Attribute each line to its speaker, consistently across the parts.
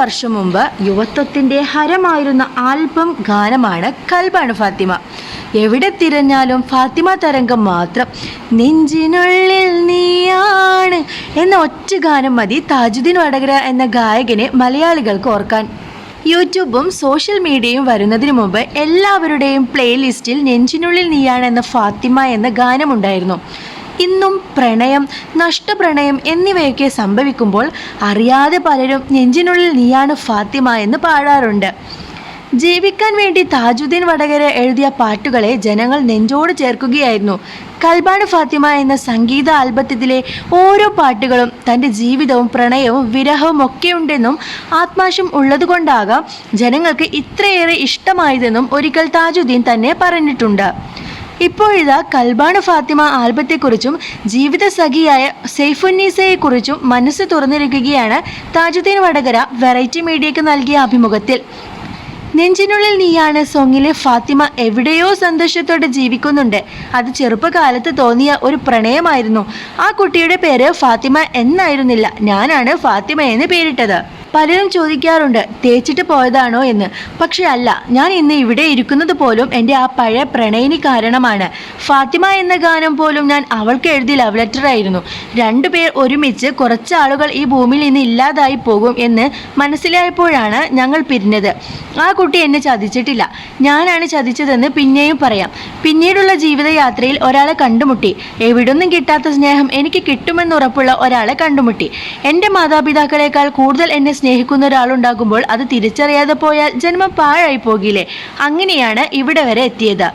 Speaker 1: വർഷം മുമ്പ് യുവത്വത്തിന്റെ ഹരമായിരുന്ന ആൽബം ഗാനമാണ് കൽബാണ് ഫാത്തിമ. എവിടെ തിരഞ്ഞാലും ഫാത്തിമ തരംഗം മാത്രം. നെഞ്ചിനുള്ളിൽ നീയാണ് എന്ന ഒറ്റ ഗാനം മതി താജുദ്ദീൻ വടകര എന്ന ഗായകനെ മലയാളികൾക്ക് ഓർക്കാൻ. യൂട്യൂബും സോഷ്യൽ മീഡിയയും വരുന്നതിന് മുമ്പ് എല്ലാവരുടെയും പ്ലേലിസ്റ്റിൽ നെഞ്ചിനുള്ളിൽ നീയാണ് എന്ന ഫാത്തിമ എന്ന ഗാനമുണ്ടായിരുന്നു. ഇന്നും പ്രണയം നഷ്ടപ്രണയം എന്നിവയൊക്കെ സംഭവിക്കുമ്പോൾ അറിയാതെ പലരും നെഞ്ചിനുള്ളിൽ നീയാണ് ഫാത്തിമ എന്ന് പാടാറുണ്ട്. ജീവിക്കാൻ വേണ്ടി താജുദ്ദീൻ വടകര എഴുതിയ പാട്ടുകളെ ജനങ്ങൾ നെഞ്ചോട് ചേർക്കുകയായിരുന്നു. കൽബാണ് ഫാത്തിമ എന്ന സംഗീത ആൽബത്തിലെ ഓരോ പാട്ടുകളും തന്റെ ജീവിതവും പ്രണയവും വിരഹവും ഒക്കെ ഉണ്ടെന്നും ആത്മാശം ഉള്ളതുകൊണ്ടാകാം ജനങ്ങൾക്ക് ഇത്രയേറെ ഇഷ്ടമായതെന്നും ഒരിക്കൽ താജുദ്ദീൻ തന്നെ പറഞ്ഞിട്ടുണ്ട്. ഇപ്പോഴിതാ കൽബാണ് ഫാത്തിമ ആൽബത്തെക്കുറിച്ചും ജീവിത സഖിയായ സെയ്ഫുന്നീസയെക്കുറിച്ചും മനസ്സ് തുറന്നിരിക്കുകയാണ് താജുദ്ദീൻ വടകര വെറൈറ്റി മീഡിയയ്ക്ക് നൽകിയ അഭിമുഖത്തിൽ. നെഞ്ചിനുള്ളിൽ നീയാണ് സോങ്ങിലെ ഫാത്തിമ എവിടെയോ സന്തോഷത്തോടെ ജീവിക്കുന്നുണ്ട്. അത് ചെറുപ്പകാലത്ത് തോന്നിയ ഒരു പ്രണയമായിരുന്നു. ആ കുട്ടിയുടെ പേര് ഫാത്തിമ എന്നായിരുന്നില്ല. ഞാനാണ് ഫാത്തിമ എന്ന് പേരിട്ടത്. പലരും ചോദിക്കാറുണ്ട് തേച്ചിട്ട് പോയതാണോ എന്ന്? പക്ഷെ അല്ല ഞാൻ ഇന്ന് ഇവിടെ ഇരിക്കുന്നത് പോലും എന്റെ ആ പഴയ പ്രണയിനി കാരണമാണ്. ഫാത്തിമ എന്ന ഗാനം പോലും ഞാൻ അവൾക്ക് എഴുതിയ ലവ് ലെറ്റർ ആയിരുന്നു. രണ്ടുപേർ ഒരുമിച്ച് കുറച്ച് ആളുകൾ ഈ ഭൂമിയിൽ നിന്ന് ഇല്ലാതായി പോകും എന്ന് മനസ്സിലായപ്പോഴാണ് ഞങ്ങൾ പിരിഞ്ഞത്. ആ കുട്ടി എന്നെ ചതിച്ചിട്ടില്ല. ഞാനാണ് ചതിച്ചതെന്ന് പിന്നെയും പറയാം. പിന്നീടുള്ള ജീവിതയാത്രയിൽ ഒരാളെ കണ്ടുമുട്ടി. എവിടൊന്നും കിട്ടാത്ത സ്നേഹം എനിക്ക് കിട്ടുമെന്ന് ഉറപ്പുള്ള ഒരാളെ കണ്ടുമുട്ടി. എന്റെ മാതാപിതാക്കളെക്കാൾ കൂടുതൽ എന്നെ സ്നേഹിക്കുന്ന ഒരാളുണ്ടാകുമ്പോൾ അത് തിരിച്ചറിയാതെ പോയാൽ ജന്മം പാഴായി പോകില്ലേ? അങ്ങനെയാണ് ഇവിടെ വരെ എത്തിയത്.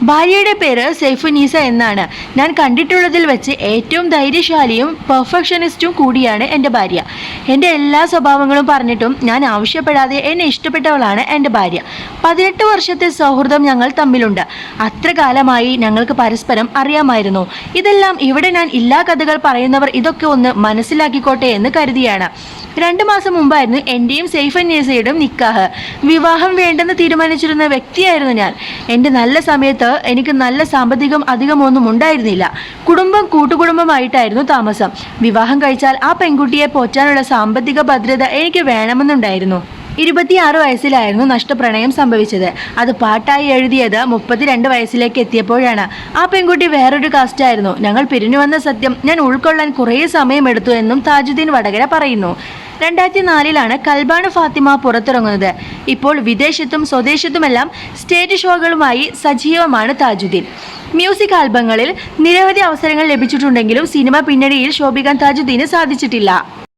Speaker 1: ഭാര്യയുടെ പേര് സെയ്ഫുനീസ എന്നാണ്. ഞാൻ കണ്ടിട്ടുള്ളതിൽ വെച്ച് ഏറ്റവും ധൈര്യശാലിയും പെർഫെക്ഷനിസ്റ്റും കൂടിയാണ് എന്റെ ഭാര്യ. എന്റെ എല്ലാ സ്വഭാവങ്ങളും പറഞ്ഞിട്ടും ഞാൻ ആവശ്യപ്പെടാതെ എന്നെ ഇഷ്ടപ്പെട്ടവളാണ് എന്റെ ഭാര്യ. പതിനെട്ട് വർഷത്തെ സൗഹൃദം ഞങ്ങൾ തമ്മിലുണ്ട്. അത്ര കാലമായി ഞങ്ങൾക്ക് പരസ്പരം അറിയാമായിരുന്നു. ഇതെല്ലാം ഇവിടെ ഞാൻ ഇല്ലാ കഥകൾ പറയുന്നവർ ഇതൊക്കെ ഒന്ന് മനസ്സിലാക്കിക്കോട്ടെ എന്ന് കരുതിയാണ്. രണ്ട് മാസം മുമ്പായിരുന്നു എന്റെയും സെയ്ഫ് അന്വേസയുടെയും നിക്കാഹ്. വിവാഹം വേണ്ടെന്ന് തീരുമാനിച്ചിരുന്ന വ്യക്തിയായിരുന്നു ഞാൻ. എന്റെ നല്ല സമയത്ത് എനിക്ക് നല്ല സാമ്പത്തികം അധികമൊന്നും ഉണ്ടായിരുന്നില്ല. കുടുംബം കൂട്ടുകുടുംബമായിട്ടായിരുന്നു താമസം. വിവാഹം കഴിച്ചാൽ ആ പെൺകുട്ടിയെ പോറ്റാനുള്ള സാമ്പത്തിക ഭദ്രത എനിക്ക് വേണമെന്നുണ്ടായിരുന്നു. ഇരുപത്തിയാറ് വയസ്സിലായിരുന്നു നഷ്ടപ്രണയം സംഭവിച്ചത്. അത് പാട്ടായി എഴുതിയത് മുപ്പത്തിരണ്ട് വയസ്സിലേക്ക് എത്തിയപ്പോഴാണ്. ആ പെൺകുട്ടി വേറൊരു കാസ്റ്റായിരുന്നു. ഞങ്ങൾ പിരിഞ്ഞു വന്ന സത്യം ഞാൻ ഉൾക്കൊള്ളാൻ കുറേ സമയമെടുത്തു എന്നും താജുദ്ദീൻ വടകര പറയുന്നു. രണ്ടായിരത്തി നാലിലാണ് കൽബാണ് ഫാത്തിമ പുറത്തിറങ്ങുന്നത്. ഇപ്പോൾ വിദേശത്തും സ്വദേശത്തുമെല്ലാം സ്റ്റേജ് ഷോകളുമായി സജീവമാണ് താജുദ്ദീൻ. മ്യൂസിക് ആൽബങ്ങളിൽ നിരവധി അവസരങ്ങൾ ലഭിച്ചിട്ടുണ്ടെങ്കിലും സിനിമ പിന്നണിയിൽ ശോഭിക്കാൻ താജുദ്ദീന് സാധിച്ചിട്ടില്ല.